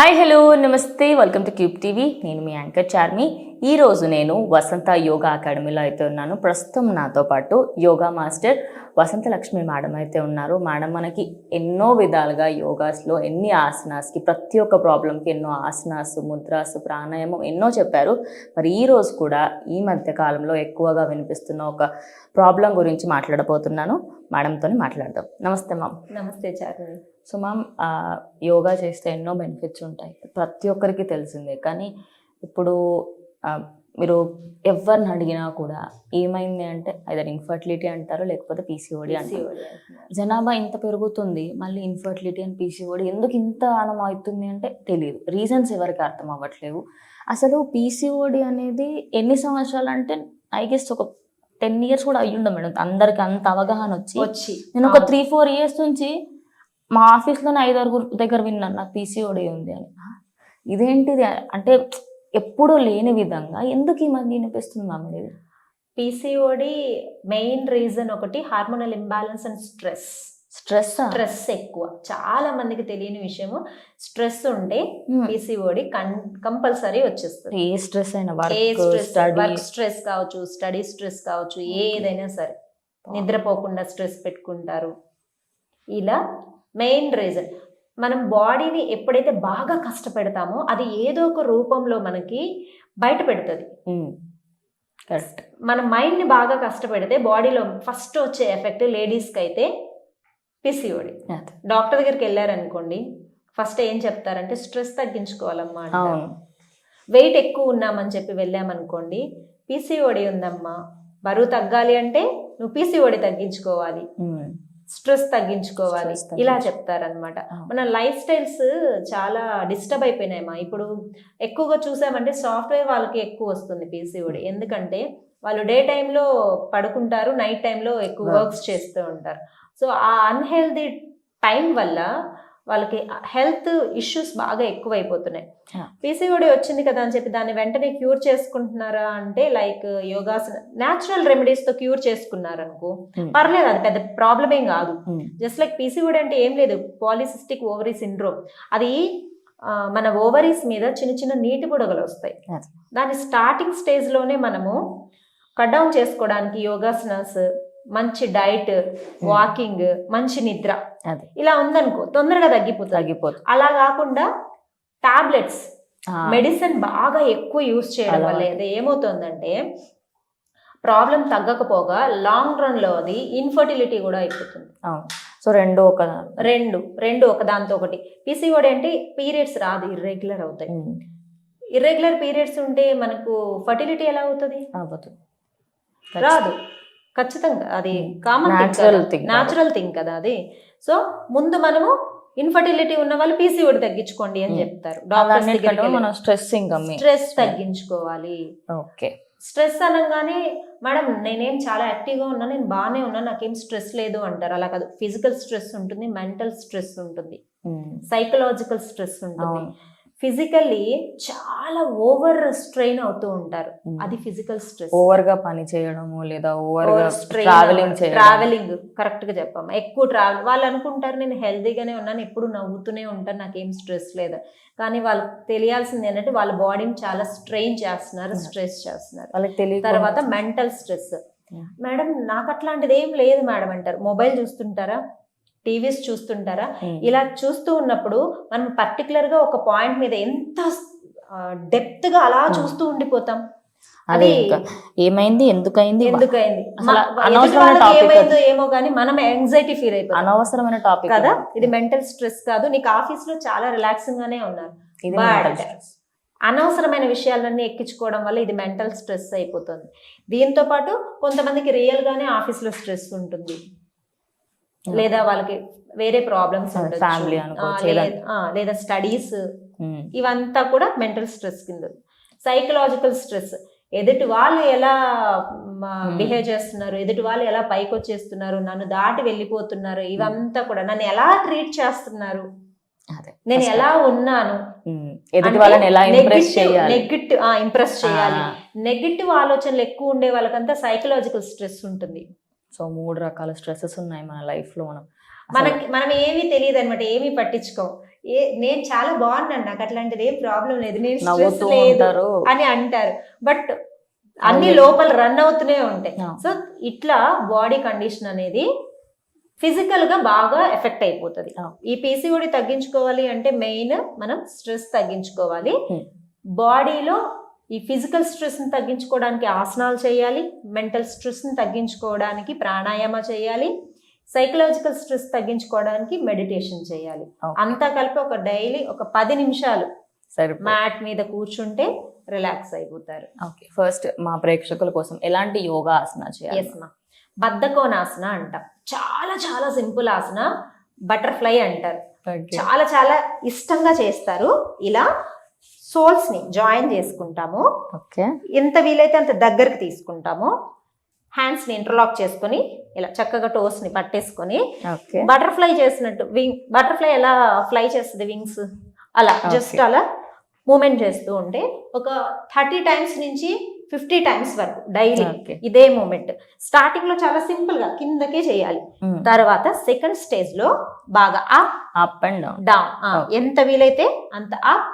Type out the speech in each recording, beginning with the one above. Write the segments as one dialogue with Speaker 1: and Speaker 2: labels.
Speaker 1: Hi hello నమస్తే. Welcome to cube TV నేను మీ యాంకర్ చార్మి. ఈరోజు నేను వసంత యోగా అకాడమీలో అయితే ఉన్నాను. ప్రస్తుతం నాతో పాటు యోగా మాస్టర్ వసంత లక్ష్మి మేడం అయితే ఉన్నారు. మేడం మనకి ఎన్నో విధాలుగా యోగాస్లో ఎన్ని ఆసనాస్కి ప్రతి ఒక్క ప్రాబ్లంకి ఎన్నో ఆసనాస్ ముద్రాస్ ప్రాణాయామం ఎన్నో చెప్పారు. మరి ఈరోజు కూడా ఈ మధ్య కాలంలో ఎక్కువగా వినిపిస్తున్న ఒక ప్రాబ్లం గురించి మాట్లాడబోతున్నాను. మేడంతో మాట్లాడదాం. నమస్తే మామ్.
Speaker 2: నమస్తే చార్మి.
Speaker 1: సో మ్యామ్ యోగా చేస్తే ఎన్నో బెనిఫిట్స్ ఉంటాయి. ప్రతి ఒక్కరికి తెలిసిందే. కానీ ఇప్పుడు మీరు ఎవరిని అడిగినా కూడా ఏమైంది అంటే ఐదర్ ఇన్ఫర్టిలిటీ అంటారు లేకపోతే పీసీఓడి అంటారు.
Speaker 2: అంటున్నారు.
Speaker 1: జనాభా ఇంత పెరుగుతుంది మళ్ళీ ఇన్ఫర్టిలిటీ అండ్ పీసీఓడి ఎందుకు ఇంత ఆనం అవుతుంది అంటే తెలియదు రీజన్స్ ఎవరికి అర్థం అవ్వట్లేవు. అసలు పీసీఓడి అనేది ఎన్ని సంవత్సరాలు అంటే ఐ గెస్ ఒక టెన్ ఇయర్స్ కూడా అయ్యుండ మేడం. అందరికి అంత అవగాహన వచ్చి
Speaker 2: వచ్చి.
Speaker 1: నేను ఒక త్రీ ఫోర్ ఇయర్స్ నుంచి మా ఆఫీస్లోనే ఐదు ఆరుగురు దగ్గర విన్నాను నాకు పీసీఓడి ఉంది అని. ఇదేంటిది? అంటే ఎప్పుడూ లేని విధంగా ఎందుకు ఈ మధ్య వినిపిస్తుంది మ్యామ్ ఇది
Speaker 2: పిసిఓడి మెయిన్ రీజన్ ఒకటి hormonal imbalance and stress.
Speaker 1: Stress
Speaker 2: stress ఎక్కువ. చాలా మందికి తెలియని విషయము స్ట్రెస్ ఉంటే పిసిఓడి కంపల్సరీ వచ్చేస్తుంది.
Speaker 1: ఏ స్ట్రెస్ అయినా? వర్క్
Speaker 2: స్ట్రెస్ కావచ్చు స్టడీ స్ట్రెస్ కావచ్చు ఏదైనా సరే. నిద్రపోకుండా స్ట్రెస్ పెట్టుకుంటారు. ఇలా మెయిన్ రీజన్. మనం బాడీని ఎప్పుడైతే బాగా కష్టపెడతామో అది ఏదో ఒక రూపంలో మనకి బయట పెడుతుంది.
Speaker 1: కరెక్ట్
Speaker 2: మన మైండ్ని బాగా కష్టపెడితే బాడీలో ఫస్ట్ వచ్చే ఎఫెక్ట్ లేడీస్కి అయితే పిసిఓడి డాక్టర్ దగ్గరికి వెళ్ళారనుకోండి ఫస్ట్ ఏం చెప్తారంటే స్ట్రెస్ తగ్గించుకోవాలమ్మా వెయిట్ ఎక్కువ ఉన్నామని చెప్పి వెళ్ళామనుకోండి పీసీఓడి ఉందమ్మా బరువు తగ్గాలి అంటే నువ్వు పీసీఓడి తగ్గించుకోవాలి. స్ట్రెస్ తగ్గించుకోవాలి. ఇలా చెప్తారనమాట. మన లైఫ్ స్టైల్స్ చాలా డిస్టర్బ్ అయిపోయినాయమ్మా ఇప్పుడు ఎక్కువగా చూసామంటే సాఫ్ట్వేర్ వాళ్ళకి ఎక్కువ వస్తుంది పీసీఓడి. ఎందుకంటే వాళ్ళు డే టైంలో పడుకుంటారు నైట్ టైంలో ఎక్కువ. వర్క్స్ చేస్తూ ఉంటారు. సో ఆ అన్హెల్దీ టైం వల్ల వాళ్ళకి హెల్త్ ఇష్యూస్ బాగా ఎక్కువైపోతున్నాయి. పీసీఓడి వచ్చింది కదా అని చెప్పి దాన్ని వెంటనే క్యూర్ చేసుకుంటున్నారా అంటే లైక్ యోగాసన న్యాచురల్ రెమెడీస్తో క్యూర్ చేసుకున్నారు అనుకో. పర్లేదు అది పెద్ద ప్రాబ్లం ఏం కాదు. జస్ట్ లైక్ పీసీఓడి అంటే ఏం లేదు పాలిసిస్టిక్ ఓవరీ సిండ్రోమ్ అది మన ఓవరీస్ మీద చిన్న చిన్న నీటి బుడగలు వస్తాయి. దాని స్టార్టింగ్ స్టేజ్లోనే మనము కట్ డౌన్ చేసుకోవడానికి యోగాసనాస్ మంచి డైట్ వాకింగ్ మంచి నిద్ర.
Speaker 1: అది.
Speaker 2: ఇలా ఉందనుకో తొందరగా తగ్గిపోతుంది.
Speaker 1: తగ్గిపోతుంది.
Speaker 2: అలా కాకుండా టాబ్లెట్స్ మెడిసిన్ బాగా ఎక్కువ యూజ్ చేయడం వల్ల. ఇది ఏమవుతుందంటే ప్రాబ్లం తగ్గకపోగా లాంగ్ రన్లో అది ఇన్ఫర్టిలిటీ కూడా అయిపోతుంది.
Speaker 1: సో రెండు ఒక
Speaker 2: రెండు రెండు ఒక దాంతో ఒకటి. పీసీఓడి అంటే పీరియడ్స్ రాదు ఇర్రెగ్యులర్ అవుతాయి.
Speaker 1: ఉమ్.
Speaker 2: ఇర్రెగ్యులర్ పీరియడ్స్ ఉంటే మనకు ఫర్టిలిటీ ఎలా అవుతుంది? రాదు. ఖచ్చితంగా అది కామన్. న్యాచురల్ థింగ్ కదా. అది. సో ముందు మనము ఇన్ఫర్టిలిటీ ఉన్న వాళ్ళు పీసీఓడి తగ్గించుకోండి అని
Speaker 1: Hmm.
Speaker 2: చెప్తారు.
Speaker 1: స్ట్రెస్
Speaker 2: స్ట్రెస్ తగ్గించుకోవాలి.
Speaker 1: ఓకే.
Speaker 2: స్ట్రెస్ అనగానే మేడం నేనేం చాలా యాక్టివ్గా ఉన్నా నేను బాగానే ఉన్నా నాకేం స్ట్రెస్ లేదు అంటారు. అలా కాదు. ఫిజికల్ స్ట్రెస్ ఉంటుంది మెంటల్ స్ట్రెస్ ఉంటుంది. సైకలాజికల్ స్ట్రెస్ ఉంటుంది. ఫిజికల్లీ చాలా ఓవర్ స్ట్రెయిన్ అవుతూ ఉంటారు. అది ఫిజికల్ స్ట్రెస్
Speaker 1: ఓవర్గా పని చేయడము లేదా ఓవర్ ట్రావెలింగ్
Speaker 2: ట్రావెలింగ్ కరెక్ట్గా చెప్పాము ఎక్కువ ట్రావెల్ వాళ్ళు అనుకుంటారు నేను హెల్తీగానే ఉన్నాను ఎప్పుడు నవ్వుతూనే ఉంటాను నాకేం స్ట్రెస్ లేదు. కానీ వాళ్ళకి తెలియాల్సింది ఏంటంటే వాళ్ళ బాడీని చాలా స్ట్రెయిన్ చేస్తున్నారు. స్ట్రెస్ చేస్తున్నారు.
Speaker 1: వాళ్ళకి తెలియదు
Speaker 2: తర్వాత మెంటల్ స్ట్రెస్
Speaker 1: Yeah.
Speaker 2: మేడం నాకు అట్లాంటిది ఏం లేదు మేడం అంటారు. మొబైల్ చూస్తుంటారా? టీవీస్ చూస్తుంటారా? ఇలా చూస్తూ ఉన్నప్పుడు మనం పర్టికులర్గా ఒక పాయింట్ మీద ఎంత డెప్త్గా అలా. చూస్తూ ఉండిపోతాం?
Speaker 1: అదే ఏమైంది? ఎందుకైంది?
Speaker 2: ఎందుకైంది? ఏమైందో ఏమో కానీ మనం యాంగ్జైటీ ఫీల్ అయిపోతాం.
Speaker 1: అనవసరమైన టాపిక్
Speaker 2: కదా? ఇది మెంటల్ స్ట్రెస్ కాదు. నీకు ఆఫీస్లో చాలా రిలాక్సింగ్ గానే ఉన్నారు. అనవసరమైన విషయాలన్నీ ఎక్కించుకోవడం వల్ల ఇది మెంటల్ స్ట్రెస్ అయిపోతుంది. దీంతో పాటు కొంతమందికి రియల్ గానే ఆఫీస్లో స్ట్రెస్ ఉంటుంది. లేదా వాళ్ళకి వేరే ప్రాబ్లమ్స్. లేదా స్టడీస్
Speaker 1: ఉమ్.
Speaker 2: ఇవంతా కూడా మెంటల్ స్ట్రెస్ కింద. సైకలాజికల్ స్ట్రెస్ ఎదుటి వాళ్ళు ఎలా
Speaker 1: Hmm.
Speaker 2: బిహేవ్ చేస్తున్నారు? ఎదుటి వాళ్ళు ఎలా పైకి వచ్చేస్తున్నారు? నన్ను దాటి వెళ్ళిపోతున్నారు? ఇవంతా కూడా నన్ను ఎలా ట్రీట్ చేస్తున్నారు? నేను. ఎలా ఉన్నాను? నెగిటివ్ ఇంప్రెస్ చేయాలి? నెగిటివ్ ఆలోచనలు ఎక్కువ ఉండే వాళ్ళకంతా సైకలాజికల్ స్ట్రెస్ ఉంటుంది.
Speaker 1: సో మూడు రకాల స్ట్రెస్సెస్ ఉన్నాయి మన లైఫ్లో మనం
Speaker 2: మనకి మనం ఏమీ తెలియదు అనమాట ఏమీ పట్టించుకోం ఏ నేను చాలా బాగున్నాను నాకు అట్లాంటిది ఏం ప్రాబ్లం లేదు నేను లేదు అని అంటారు బట్ అన్ని. లోపల రన్ అవుతూనే ఉంటాయి. సో ఇట్లా బాడీ కండిషన్ అనేది ఫిజికల్గా బాగా ఎఫెక్ట్ అయిపోతుంది. ఈ పీసీఓడి తగ్గించుకోవాలి అంటే మెయిన్ మనం స్ట్రెస్ తగ్గించుకోవాలి. బాడీలో ఈ ఫిజికల్ స్ట్రెస్ని తగ్గించుకోవడానికి ఆసనాలు చేయాలి మెంటల్ స్ట్రెస్ని తగ్గించుకోవడానికి ప్రాణాయామ చేయాలి సైకలాజికల్ స్ట్రెస్ తగ్గించుకోవడానికి మెడిటేషన్ చేయాలి. అంతా కలిపి ఒక డైలీ ఒక పది నిమిషాలు
Speaker 1: సరే
Speaker 2: మ్యాట్ మీద కూర్చుంటే రిలాక్స్ అయిపోతారు.
Speaker 1: ఓకే. ఫస్ట్ మా ప్రేక్షకుల కోసం ఎలాంటి యోగా ఆసన చేయాలి?
Speaker 2: ఎస్ మా బద్ధకోనాసన అంటాం. చాలా చాలా సింపుల్ ఆసన. బటర్ఫ్లై అంటారు. చాలా చాలా ఇష్టంగా చేస్తారు. ఇలా సోల్స్ని జాయిన్ చేసుకుంటాము.
Speaker 1: ఓకే.
Speaker 2: ఎంత వీలైతే అంత దగ్గరికి తీసుకుంటాము. హ్యాండ్స్ని ఇంటర్లాక్ చేసుకొని ఇలా చక్కగా టోస్ని పట్టేసుకొని బటర్ఫ్లై చేసినట్టు వింగ్ బటర్ఫ్లై ఎలా ఫ్లై చేస్తుంది వింగ్స్? అలా. జస్ట్ అలా మూమెంట్ చేస్తూ ఉంటే ఒక థర్టీ టైమ్స్ నుంచి ఫిఫ్టీ టైమ్స్ వరకు డైలీ ఇదే మూమెంట్. స్టార్టింగ్లో చాలా సింపుల్గా కిందకే చేయాలి. తర్వాత సెకండ్ స్టేజ్లో బాగా up
Speaker 1: up and down.
Speaker 2: Down. ఎంత వీలైతే అంత అప్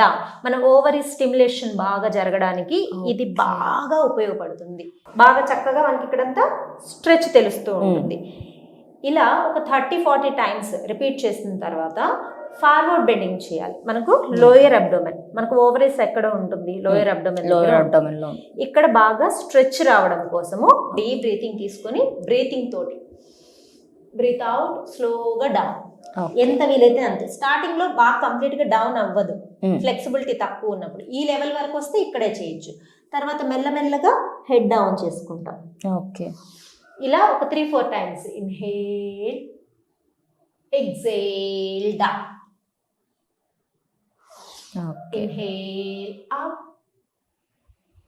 Speaker 2: డౌన్ మన ఓవరీ స్టిమ్యులేషన్ బాగా జరగడానికి ఇది. బాగా ఉపయోగపడుతుంది. బాగా చక్కగా మనకి ఇక్కడంతా స్ట్రెచ్ తెలుస్తూ ఉంటుంది. ఇలా ఒక థర్టీ ఫార్టీ టైమ్స్ రిపీట్ చేసిన తర్వాత ఫార్వర్డ్ బెండింగ్ చేయాలి. మనకు లోయర్ అబ్డోమెన్ మనకు ఓవరీస్ ఎక్కడ ఉంటుంది? లోయర్ అబ్డోమెన్
Speaker 1: లోయర్ అబ్డోమెన్లో
Speaker 2: ఇక్కడ బాగా స్ట్రెచ్ రావడం కోసము డీప్ బ్రీతింగ్ తీసుకొని బ్రీతింగ్ తోటి బ్రీత్ అవుట్ స్లోగా డౌన్. ఎంత వీలైతే అంతే. స్టార్టింగ్లో బాగా కంప్లీట్గా డౌన్ అవ్వదు. ఫ్లెక్సిబిలిటీ తక్కువ ఉన్నప్పుడు. ఈ లెవెల్ వరకు వస్తే ఇక్కడే చేయొచ్చు. తర్వాత మెల్లమెల్లగా హెడ్ డౌన్ చేసుకుంటాం.
Speaker 1: ఓకే.
Speaker 2: ఇలా ఒక three four times. Inhale exhale down.
Speaker 1: Okay.
Speaker 2: Inhale up.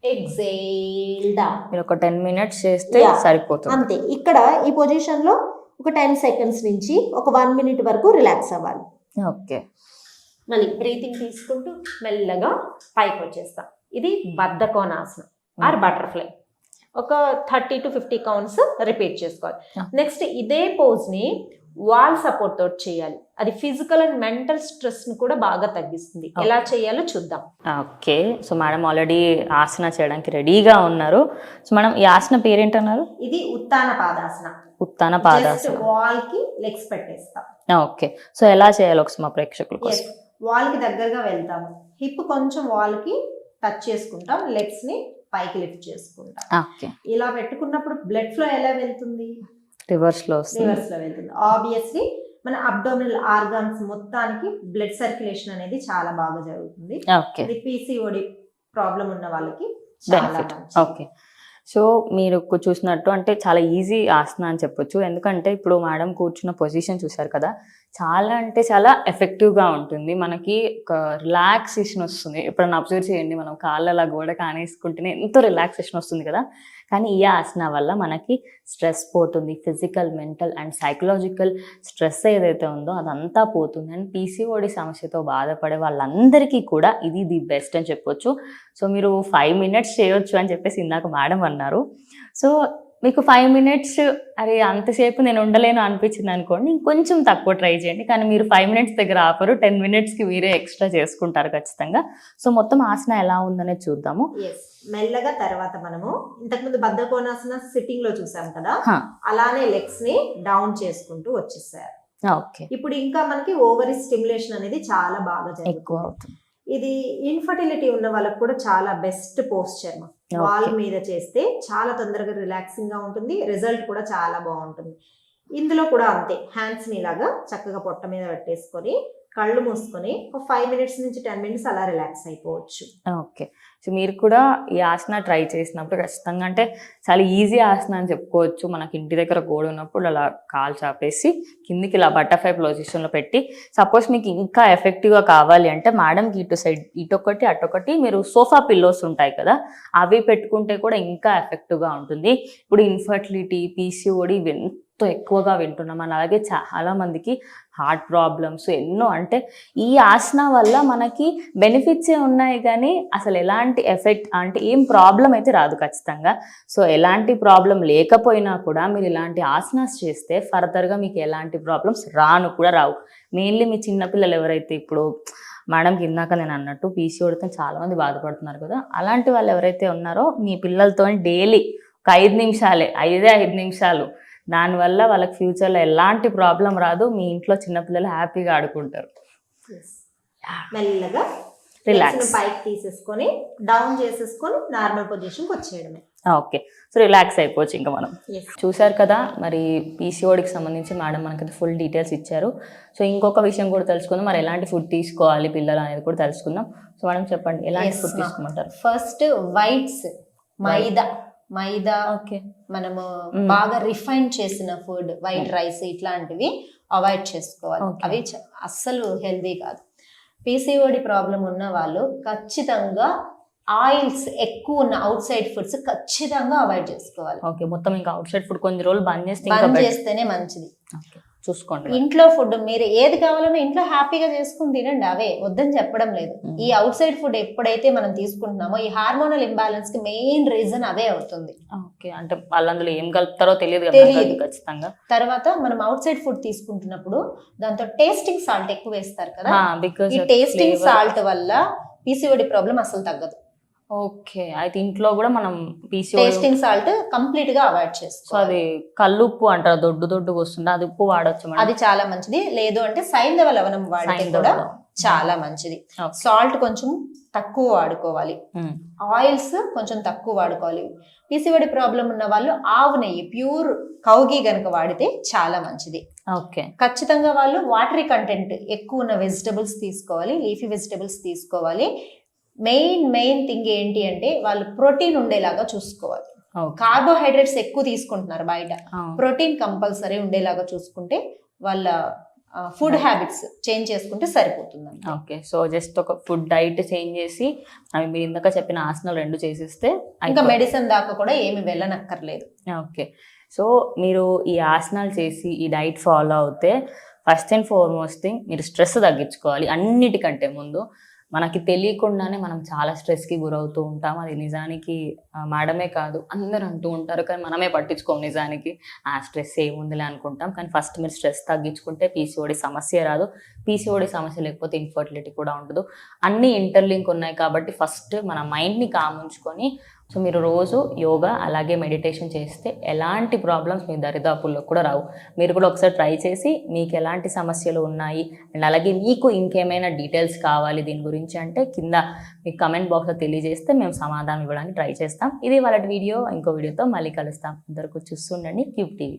Speaker 2: Exhale down.
Speaker 1: మీరు ఒక టెన్ మినిట్స్ చేస్తే. సరిపోతుంది.
Speaker 2: అంతే. ఇక్కడ ఈ పొజిషన్లో ఒక టెన్ సెకండ్స్ నుంచి ఒక వన్ మినిట్ వరకు రిలాక్స్ అవ్వాలి.
Speaker 1: ఓకే.
Speaker 2: మళ్ళీ బ్రీతింగ్ తీసుకుంటూ మెల్లగా పైకి వచ్చేస్తాం. ఇది బద్ధకోనాసనం ఆర్ బటర్ఫ్లై. ఒక thirty to fifty counts repeat చేసుకోవాలి. నెక్స్ట్ ఇదే పోజ్ని వాల్ సపోర్ట్ తోటి చేయాలి. అది ఫిజికల్ అండ్ మెంటల్ స్ట్రెస్ని కూడా బాగా తగ్గిస్తుంది. ఎలా చేయాలో చూద్దాం.
Speaker 1: ఓకే. సో మేడం ఆల్రెడీ ఆసన చేయడానికి రెడీగా ఉన్నారు. సో మేడం ఈ ఆసన పేరేంటన్నారు?
Speaker 2: ఇది ఉత్తాన పాదాసన.
Speaker 1: ఉత్తాన పాదాసన.
Speaker 2: వాల్కి లెగ్స్ పెట్టేస్తాం.
Speaker 1: ఓకే. సో ఎలా చేయాలి ఒకసారి మా ప్రేక్షకుల కోసం.
Speaker 2: వాల్కి దగ్గరగా వెళ్తాము. హిప్ కొంచెం వాల్కి టచ్ చేసుకుంటాం లెగ్స్ని పైకి లిఫ్ట్ చేసుకుంటాం.
Speaker 1: ఓకే.
Speaker 2: ఇలా పెట్టుకున్నప్పుడు బ్లడ్ ఫ్లో ఎలా వెళ్తుంది? రివర్స్లో రివర్స్లో వెళ్తుంది. ఆబ్వియస్లీ మన అబ్డోమినల్ ఆర్గాన్స్ మొత్తానికి బ్లడ్ సర్క్యులేషన్ అనేది చాలా బాగా జరుగుతుంది. ఇది పీసీఓడి ప్రాబ్లం ఉన్న వాళ్ళకి చాలా
Speaker 1: బెనిఫిట్. ఓకే. సో మీరు చూసినట్టు అంటే చాలా ఈజీ ఆసన అని చెప్పొచ్చు. ఎందుకంటే ఇప్పుడు మేడం కూర్చున్న పొజిషన్ చూసారు కదా చాలా అంటే చాలా ఎఫెక్టివ్గా ఉంటుంది. మనకి ఒక రిలాక్సేషన్ వస్తుంది. ఎప్పుడన్నా అబ్జర్వ్ చేయండి. మనం కాళ్ళు అలా గోడ కానేసుకుంటేనే ఎంతో రిలాక్సేషన్ వస్తుంది కదా. కానీ ఈ ఆసన వల్ల మనకి స్ట్రెస్ పోతుంది. Physical mental and psychological stress ఏదైతే ఉందో అదంతా పోతుంది. అండ్ పీసీఓడి సమస్యతో బాధపడే వాళ్ళందరికీ కూడా ఇది ది బెస్ట్ అని చెప్పొచ్చు. సో మీరు ఫైవ్ మినిట్స్ చేయొచ్చు అని చెప్పేసి ఇందాక మేడం అన్నారు. సో మీకు ఫైవ్ మినిట్స్ అరే అంతసేపు నేను ఉండలేను అనిపించింది అనుకోండి ఇంకొంచెం తక్కువ ట్రై చేయండి. కానీ మీరు ఫైవ్ మినిట్స్ దగ్గర ఆపరు టెన్ మినిట్స్కి మీరే ఎక్స్ట్రా చేసుకుంటారు ఖచ్చితంగా. సో మొత్తం ఆసన ఎలా ఉందనేది చూద్దాము.
Speaker 2: మెల్లగా తర్వాత మనము ఇంతకుముందు బద్ధకోనాసన సిట్టింగ్లో చూసాం కదా. అలానే లెగ్స్ని డౌన్ చేసుకుంటూ వచ్చేసారు.
Speaker 1: ఓకే.
Speaker 2: ఇప్పుడు ఇంకా మనకి ఓవరీ స్టిమ్యులేషన్ అనేది చాలా బాగా
Speaker 1: ఎక్కువ అవుతుంది.
Speaker 2: ఇది ఇన్ఫర్టిలిటీ ఉన్న వాళ్ళకి కూడా చాలా బెస్ట్ పోస్చర్ వాల్. మీద చేస్తే చాలా తొందరగా రిలాక్సింగ్గా ఉంటుంది రిజల్ట్ కూడా చాలా బాగుంటుంది ఇందులో కూడా అంతే హ్యాండ్స్ని ఇలాగా చక్కగా పొట్ట మీద పెట్టేసుకొని కళ్ళు మూసుకొని ఒక ఫైవ్ మినిట్స్ నుంచి టెన్ మినిట్స్ అలా రిలాక్స్ అయిపోవచ్చు.
Speaker 1: ఓకే. సో మీరు కూడా ఈ ఆసన ట్రై చేసినప్పుడు ఖచ్చితంగా అంటే చాలా ఈజీ ఆసన అని చెప్పుకోవచ్చు. మనకి ఇంటి దగ్గర గోడ ఉన్నప్పుడు అలా కాలు చాపేసి కిందికి ఇలా బటర్ఫ్లై పొజిషన్లో పెట్టి సపోజ్ మీకు ఇంకా ఎఫెక్టివ్గా కావాలి అంటే మేడంకి ఇటు సైడ్ ఇటొకటి అటొకటి మీరు సోఫా పిల్లోస్ ఉంటాయి కదా అవి పెట్టుకుంటే కూడా ఇంకా ఎఫెక్టివ్గా ఉంటుంది. ఇప్పుడు ఇన్ఫర్టిలిటీ పీసీఓడి ఇవి మొత్తం ఎక్కువగా వింటున్నాం. అని అలాగే చాలా మందికి హార్ట్ ప్రాబ్లమ్స్ ఎన్నో అంటే ఈ ఆసన వల్ల మనకి బెనిఫిట్సే ఉన్నాయి కానీ అసలు ఎలాంటి ఎఫెక్ట్ అంటే ఏం ప్రాబ్లం అయితే రాదు ఖచ్చితంగా. సో ఎలాంటి ప్రాబ్లం లేకపోయినా కూడా మీరు ఇలాంటి ఆసనాస్ చేస్తే ఫర్దర్గా మీకు ఎలాంటి ప్రాబ్లమ్స్ రాను కూడా రావు. మెయిన్లీ మీ చిన్నపిల్లలు ఎవరైతే ఇప్పుడు మేడంకి ఇందాక నేను అన్నట్టు పీసీఓడితో చాలామంది బాధపడుతున్నారు కదా అలాంటి వాళ్ళు ఎవరైతే ఉన్నారో మీ పిల్లలతో డైలీ ఒక ఐదు నిమిషాలే ఐదే ఐదు నిమిషాలు దానివల్ల వాళ్ళకి ఫ్యూచర్లో ఎలాంటి ప్రాబ్లం రాదు. మీ ఇంట్లో చిన్నపిల్లలు హ్యాపీగా ఆడుకుంటారు.
Speaker 2: మెల్లగా ని పైకి తీసేసుకొని డౌన్ చేసేసుకొని నార్మల్ పొజిషన్కి వచ్చేయడమే.
Speaker 1: ఓకే సో రిలాక్స్ అయిపోవచ్చు ఇంకా మనం. చూశారు కదా మరి పీసీఓడికి సంబంధించి మేడం మనకి ఫుల్ డీటెయిల్స్ ఇచ్చారు. సో ఇంకొక విషయం కూడా తెలుసుకుందాం. మరి ఎలాంటి ఫుడ్ తీసుకోవాలి పిల్లలు అనేది కూడా తెలుసుకుందాం. సో మేడం చెప్పండి ఎలాంటి ఫుడ్
Speaker 2: ma'am.
Speaker 1: తీసుకోమంటారు?
Speaker 2: ఫస్ట్ వైట్స్ మైదా. మైదా
Speaker 1: ఓకే
Speaker 2: మనము. బాగా రిఫైన్ చేసిన ఫుడ్ వైట్ రైస్ ఇట్లాంటివి అవాయిడ్ చేసుకోవాలి. అవి అస్సలు హెల్దీ కాదు పీసీఓడి ప్రాబ్లం ఉన్న వాళ్ళు ఖచ్చితంగా ఆయిల్స్ ఎక్కువ ఉన్న అవుట్ సైడ్ ఫుడ్స్ ఖచ్చితంగా అవాయిడ్ చేసుకోవాలి
Speaker 1: ఓకే మొత్తం ఇంకా అవుట్ సైడ్ ఫుడ్ కొన్ని రోజులు బంద్ చేస్తే
Speaker 2: బంద్. చేస్తేనే మంచిది.
Speaker 1: చూసుకోండి
Speaker 2: ఇంట్లో ఫుడ్ మీరు ఏది కావాలన్నా ఇంట్లో హ్యాపీగా చేసుకుని తినండి అవే. వద్దని చెప్పడం లేదు. ఈ అవుట్ సైడ్ ఫుడ్ ఎప్పుడైతే మనం తీసుకుంటున్నామో ఈ హార్మోనల్ ఇంబ్యాలెన్స్కి మెయిన్ రీజన్ అవే అవుతుంది.
Speaker 1: ఓకే. అంటే వాళ్ళు అందులో ఏం కలుపుతారో తెలియదు. నాకు ఖచ్చితంగా.
Speaker 2: తర్వాత మనం అవుట్ సైడ్ ఫుడ్ తీసుకుంటున్నప్పుడు దాంతో టేస్టింగ్ సాల్ట్ ఎక్కువ వేస్తారు కదా. ఈ టేస్టింగ్ సాల్ట్ వల్ల పీసీఓడి ప్రాబ్లం అసలు తగ్గదు.
Speaker 1: ఓకే. అయితే ఇంట్లో కూడా మనం
Speaker 2: టేస్టింగ్ సాల్ట్ కంప్లీట్గా అవాయిడ్
Speaker 1: సో
Speaker 2: చేసుకోవాలి
Speaker 1: అది కల్లుప్పు అంటారు దొడ్డు దొడ్డుగా వస్తుంది అది ఉప్పు వాడొచ్చు
Speaker 2: అది చాలా మంచిది. లేదు అంటే సైంధవ లవణం వాడితే కూడా. చాలా మంచిది. సాల్ట్ కొంచెం తక్కువ వాడుకోవాలి. ఆయిల్స్ కొంచెం తక్కువ వాడుకోవాలి. పీసీఓడి ప్రాబ్లం ఉన్న వాళ్ళు ఆవు నెయ్యి ప్యూర్ కౌగి గనుక వాడితే చాలా మంచిది.
Speaker 1: ఓకే.
Speaker 2: ఖచ్చితంగా వాళ్ళు వాటరీ కంటెంట్ ఎక్కువ ఉన్న వెజిటబుల్స్ తీసుకోవాలి లీఫీ వెజిటబుల్స్ తీసుకోవాలి. మెయిన్ మెయిన్ థింగ్ ఏంటి అంటే వాళ్ళు ప్రోటీన్ ఉండేలాగా చూసుకోవాలి. కార్బోహైడ్రేట్స్ ఎక్కువ తీసుకుంటున్నారు బయట. ప్రోటీన్ కంపల్సరీ ఉండేలాగా చూసుకుంటే వాళ్ళ ఫుడ్ హ్యాబిట్స్ చేంజ్ చేసుకుంటే సరిపోతుంది
Speaker 1: ఓకే. సో జస్ట్ ఒక ఫుడ్ డైట్ చేంజ్ చేసి అవి మీరు ఇందాక చెప్పిన ఆసనాలు రెండు చేసేస్తే
Speaker 2: ఇంకా. మెడిసిన్ దాకా కూడా ఏమి వెళ్ళనక్కర్లేదు.
Speaker 1: ఓకే. సో మీరు ఈ ఆసనాలు చేసి ఈ డైట్ ఫాలో అవుతే ఫస్ట్ అండ్ ఫార్మోస్ట్ థింగ్ మీరు స్ట్రెస్ తగ్గించుకోవాలి అన్నిటికంటే ముందు. మనకి తెలియకుండానే మనం చాలా స్ట్రెస్కి గురవుతూ ఉంటాం. అది నిజానికి మేడమే కాదు అందరూ అంటూ ఉంటారు. కానీ మనమే పట్టించుకోం నిజానికి. ఆ స్ట్రెస్ ఏముందిలే అనుకుంటాం. కానీ ఫస్ట్ మీరు స్ట్రెస్ తగ్గించుకుంటే పీసీఓడి సమస్య రాదు. పీసీఓడి సమస్య లేకపోతే ఇన్ఫర్టిలిటీ కూడా ఉండదు. అన్ని ఇంటర్లింక్ ఉన్నాయి కాబట్టి ఫస్ట్ మన మైండ్ని కాముంచుకొని సో మీరు రోజు యోగా అలాగే మెడిటేషన్ చేస్తే ఎలాంటి ప్రాబ్లమ్స్ మీ దరిదాపుల్లో కూడా రావు. మీరు కూడా ఒకసారి ట్రై చేసి మీకు ఎలాంటి సమస్యలు ఉన్నాయి? అండ్ అలాగే మీకు ఇంకేమైనా డీటెయిల్స్ కావాలి దీని గురించి అంటే కింద మీకు కమెంట్ బాక్స్లో తెలియజేస్తే మేము సమాధానం ఇవ్వడానికి ట్రై చేస్తాం. ఇది వాళ్ళ వీడియో. ఇంకో వీడియోతో మళ్ళీ కలుస్తాం. అందరికీ చూస్తుండండి క్యూబ్ టీవీ.